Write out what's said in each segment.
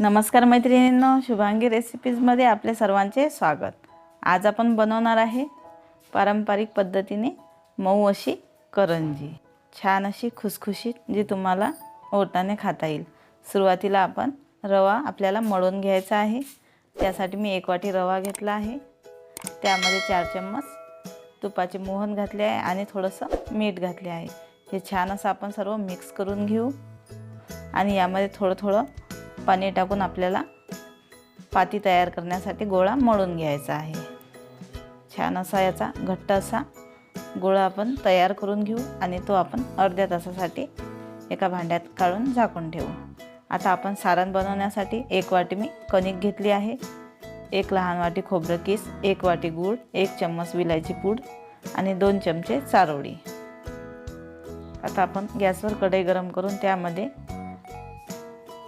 नमस्कार मैत्रिणींनो शुभांगी रेसिपीजमध्ये आपले सर्वांचे स्वागत. आज आपण बनवणार आहे पारंपरिक पद्धतीने मऊ अशी करंजी. छान अशी खुसखुशीत जी तुम्हाला ओटाने खाता येईल. सुरुवातीला आपण रवा आपल्याला मळून घ्यायचा आहे. त्यासाठी मी एक वाटी रवा घेतला आहे. त्यामध्ये चार चम्मच तुपाचे मोहन घातले आहे आणि थोडंसं मीठ घातले आहे. हे छान असं आपण सर्व मिक्स करून घेऊ. आणि यामध्ये थोडं थोडं पाणी टाकून आपल्याला पाती तयार करण्यासाठी गोळा मळून घ्यायचा आहे. छान असा याचा घट्ट असा गोळा आपण तयार करून घेऊ आणि तो आपण अर्ध्या तासासाठी एका भांड्यात काढून झाकून ठेवू. आता आपण सारण बनवण्यासाठी एक वाटी मी कणिक घेतली आहे. एक लहान वाटी खोबरं किस एक वाटी गूळ एक चम्मच विलायची पूड आणि दोन चमचे चारोळी. आता आपण गॅसवर कढई गरम करून त्यामध्ये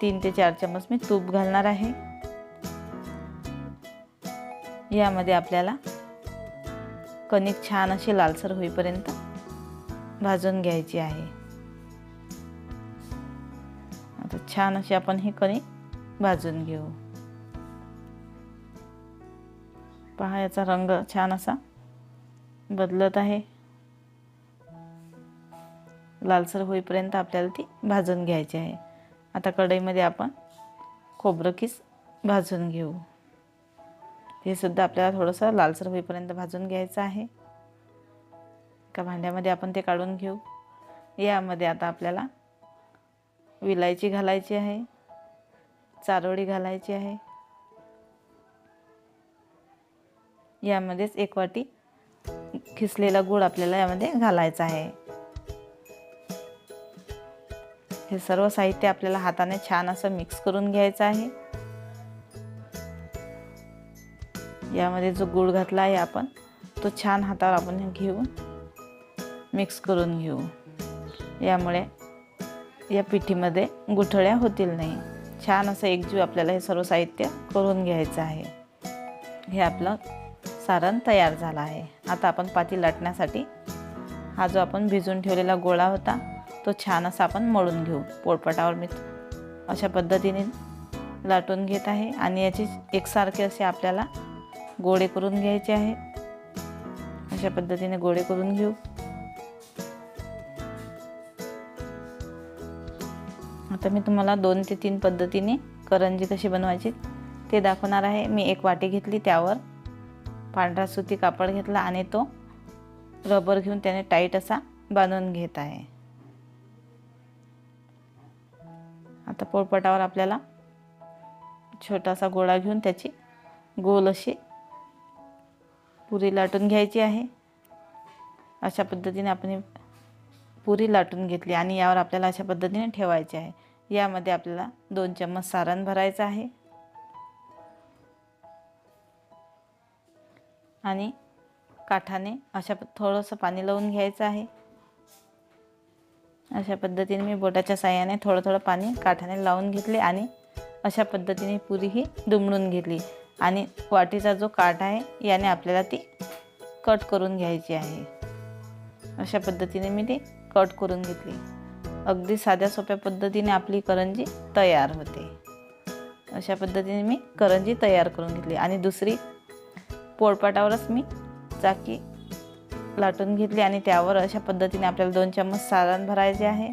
तीन ते चार चम्मच मी तूप घालणार आहे. यामध्ये आपल्याला कणिक छान अशी लालसर होईपर्यंत भाजून घ्यायची आहे. आता छान अशी आपण ही कणिक भाजून घेऊ. पहा याचा रंग छान असा बदलत आहे. लालसर होईपर्यंत आपल्याला ती भाजून घ्यायची आहे. आता कढईमध्ये आपण खोबरं किस भाजून घेऊ. हे सुद्धा आपल्याला थोडंसं लालसर होईपर्यंत भाजून घ्यायचं आहे. का भांड्यामध्ये आपण ते काढून घेऊ. यामध्ये आता आपल्याला विलायची घालायची आहे चारोळी घालायची आहे. यामध्येच एक वाटी खिसलेला गूळ आपल्याला यामध्ये घालायचा आहे. हे सर्व साहित्य आपल्याला हाताने छान असं मिक्स करून घ्यायचं आहे. यामध्ये जो गूळ घातला आहे आपण तो छान हातावर आपण घेऊन मिक्स करून घेऊ. यामुळे या पिठीमध्ये गुठळ्या होतील नाही. छान असं एकजीव आपल्याला हे सर्व साहित्य करून घ्यायचं आहे. हे आपलं सारण तयार झालं आहे. आता आपण पाती लाटण्यासाठी हा जो आपण भिजून ठेवलेला गोळा होता तो छान असा आपण मळून घेऊ. पोळपाटावर मी अशा पद्धतीने लाटून घेत आहे आणि याचे एकसारखे असे आपल्याला गोळे करून घ्यायचे आहे. अशा पद्धतीने गोळे करून घेऊ. आता मी तुम्हाला दोन ते तीन पद्धतीने करंजी कशी बनवायची ते दाखवणार आहे. मी एक वाटी घेतली त्यावर पांढरा सुती कापड घेतला आणि तो रबर घेऊन त्याने टाईट असा बांधून घेत आहे. आता पोळपटावर आपल्याला छोटासा गोळा घेऊन त्याची गोल अशी पुरी लाटून घ्यायची आहे. अशा पद्धतीने आपण पुरी लाटून घेतली आणि यावर आपल्याला अशा पद्धतीने ठेवायचे आहे. यामध्ये आपल्याला दोन चम्मच सारण भरायचं आहे. आणि काठाने अशा थोडंसं पाणी लावून घ्यायचं आहे. अशा पद्धतीने मी बोटाच्या साह्याने थोडं थोडं पाणी काठाने लावून घेतले आणि अशा पद्धतीने पुरी ही दुमडून घेतली. आणि वाटीचा जो काठ आहे याने आपल्याला ती कट करून घ्यायची आहे. अशा पद्धतीने मी ती कट करून घेतली. अगदी साध्या सोप्या पद्धतीने आपली करंजी तयार होते. अशा पद्धतीने मी करंजी तयार करून घेतली. आणि दुसरी पोळपाटावरच मी चाकी लाटून घेतली आणि त्यावर अशा पद्धतीने आपल्याला दोन चम्मच सारण भरायचे आहे.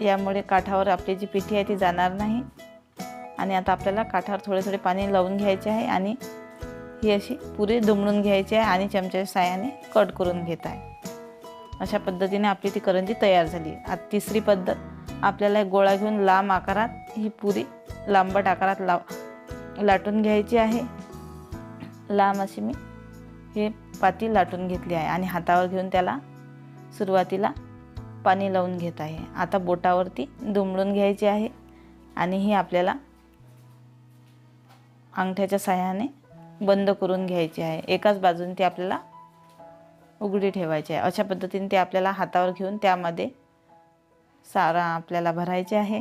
यामुळे काठावर आपली जी पिठी आहे ती जाणार नाही. आणि आता आपल्याला काठावर थोडे थोडे पाणी लावून घ्यायचे आहे आणि ही अशी पुरी दुमडून घ्यायची आहे आणि चमच्याच्या साह्याने कट करून घेत आहे. अशा पद्धतीने आपली ती करंजी तयार झाली. आता तिसरी पद्धत आपल्याला गोळा घेऊन लांब आकारात ही पुरी लांबट आकारात लाव लाटून घ्यायची आहे. लांब अशी मी हे पाती लाटून घेतली आहे आणि हातावर घेऊन त्याला सुरुवातीला पाणी लावून घेत आहे. आता बोटावरती दुमडून घ्यायची आहे आणि ही आपल्याला अंगठ्याच्या साह्याने बंद करून घ्यायची आहे. एकाच बाजूने ती आपल्याला उघडी ठेवायची आहे. अशा पद्धतीने ते आपल्याला हातावर घेऊन त्यामध्ये सारण आपल्याला भरायचे आहे.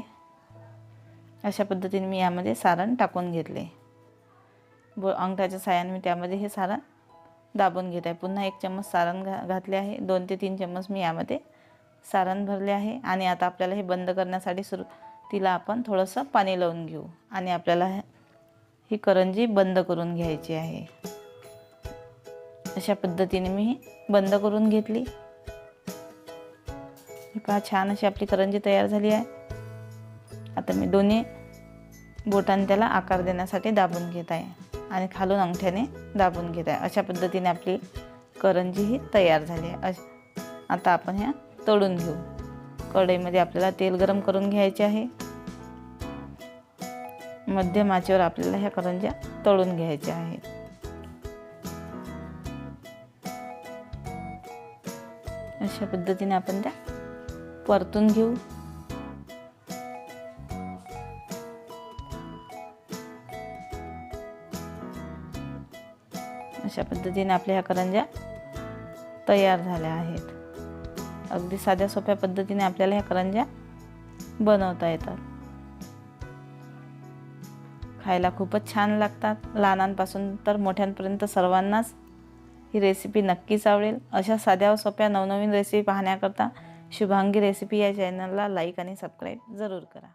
अशा पद्धतीने मी यामध्ये सारण टाकून घेतले. ब अंगठ्याच्या साह्याने मी त्यामध्ये हे सारण दाबून घेत आहे. पुन्हा एक चम्मच सारण घा घातले आहे. दोन ते तीन चम्मच मी यामध्ये सारण भरले आहे. आणि आता आपल्याला हे बंद करण्यासाठी सुरू तिला आपण थोडंसं पाणी लावून घेऊ. आणि आपल्याला ही करंजी बंद करून घ्यायची आहे. अशा पद्धतीने मी बंद करून घेतली. पहा छान अशी आपली करंजी तयार झाली आहे. आता मी दोन्ही बोटाने त्याला आकार देण्यासाठी दाबून घेत आहे. आणि खालून अंगठ्याने दाबून घेत आहे. अशा पद्धतीने आपली करंजी ही तयार झाली आहे. अश आता आपण ह्या तळून घेऊ. कढईमध्ये आपल्याला तेल गरम करून घ्यायचे आहे. मध्यम आचेवर आपल्याला ह्या करंज्या तळून घ्यायच्या आहेत. अशा पद्धतीने आपण त्या परतून घेऊ. अशा पद्धतीने आपल्या ह्या करंज्या तयार झाल्या आहेत. अगदी साध्या सोप्या पद्धतीने आपल्याला ह्या करंज्या बनवता येतात. खायला खूपच छान लागतात. लहानांपासून तर मोठ्यांपर्यंत सर्वांनाच ही रेसिपी नक्कीच आवडेल. अशा साध्या व सोप्या नवनवीन रेसिपी पाहण्याकरता शुभांगी रेसिपी या चॅनलला लाईक आणि सबस्क्राईब जरूर करा.